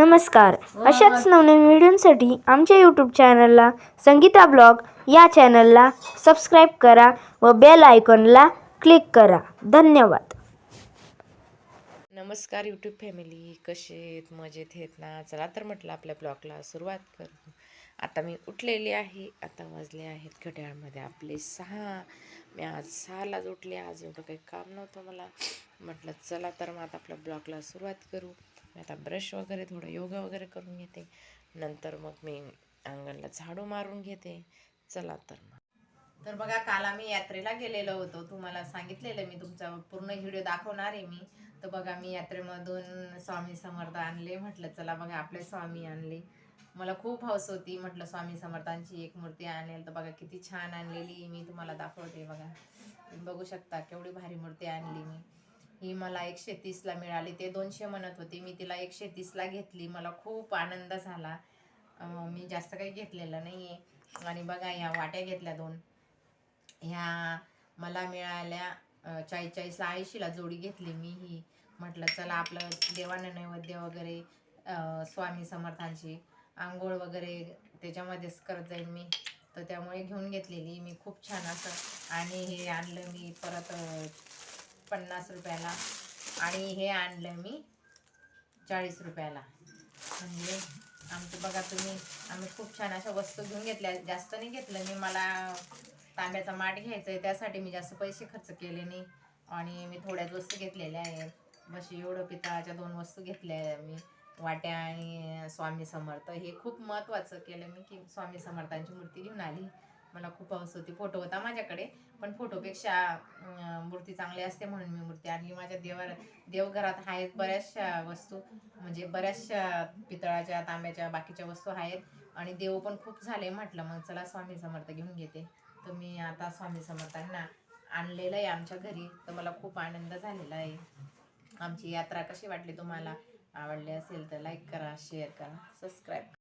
नमस्कार. अशाच नवनवीन व्हिडिओसाठी आमच्या यूट्यूब चॅनलला संगीता ब्लॉग या चॅनलला सबस्क्राईब करा व बेल आयकॉनला क्लिक करा. धन्यवाद. नमस्कार यूट्यूब फॅमिली कसे आहेत? मजेत आहेत ना? चला तर म्हटलं आपल्या ब्लॉगला सुरुवात करू. आता मी उठलेली आहे. आता वाजले आहेत घड्याळमध्ये आपले सहा. मी आज सहालाच उठले. आज एवढं काही काम नव्हतं मला. म्हटलं चला तर मग आता आपल्या ब्लॉगला सुरुवात करू. मी आता ब्रश वगैरे थोडं योगा वगैरे करून घेते. नंतर मग मी अंगणला झाडू मारून घेते. चला तर मग. तर बघा काल आम्ही यात्रेला गेलेलो होतो. तुम्हाला सांगितलेलं मी तुमचा पूर्ण व्हिडिओ दाखवणार आहे मी. तर बघा मी यात्रेमधून स्वामी समर्थ आणले. म्हटलं चला बघा आपले स्वामी आणले. मला खूप हौस होती. म्हटलं स्वामी समर्थांची एक मूर्ती आणेल. तर बघा किती छान आणलेली मी तुम्हाला दाखवते बघा. तुम्ही बघू शकता केवढी भारी मूर्ती आणली मी. ही मला एकशे तीसला मिळाली. ते दोनशे म्हणत होती. मी तिला एकशे तीसला घेतली. मला खूप आनंद झाला. मी जास्त काही घेतलेलं नाही आहे आणि बघा ह्या वाट्या घेतल्या दोन. ह्या मला मिळाल्या अं, चाळीस चाळीसला ऐंशीला जोडी घेतली मी ही. म्हटलं चला आपलं देवानं नैवेद्य वगैरे स्वामी समर्थांची आंघोळ वगैरे त्याच्यामध्येच करत जाईल मी. तर त्यामुळे घेऊन घेतलेली. मी खूप छान असं आणि हे आणलं मी परत पन्नास रुपयाला. आणि हे आणलं मी चाळीस रुपयाला. म्हणजे आमचं बघा तुम्ही आम्ही खूप छान अशा वस्तू घेऊन घेतल्या. जास्त नाही घेतलं मी मला तांब्याचा माठ घ्यायचा आहे त्यासाठी मी जास्त पैसे खर्च केले नाही. आणि मी थोड्याच वस्तू घेतलेल्या आहेत. बशी एवढं पितळाच्या दोन वस्तू घेतल्या आहे मी. वाट्या आणि स्वामी समर्थ. हे खूप महत्त्वाचं केलं मी की स्वामी समर्थांची मूर्ती घेऊन आली. मला खूप हौस होती. फोटो होता माझ्याकडे. पण फोटोपेक्षा मूर्ती चांगली असते म्हणून मी मूर्ती आणली. माझ्या देवा देवघरात आहेत बऱ्याचशा वस्तू. म्हणजे बऱ्याचशा पितळाच्या तांब्याच्या बाकीच्या वस्तू आहेत. आणि देव पण खूप झाले म्हटलं मग चला स्वामी समर्थ घेऊन घेते. तर मी आता स्वामी समर्थांना आणलेलं आहे आमच्या घरी. तर मला खूप आनंद झालेला आहे. आमची यात्रा कशी वाटली तुम्हाला? आवडली असेल तर लाईक करा शेअर करा सबस्क्राईब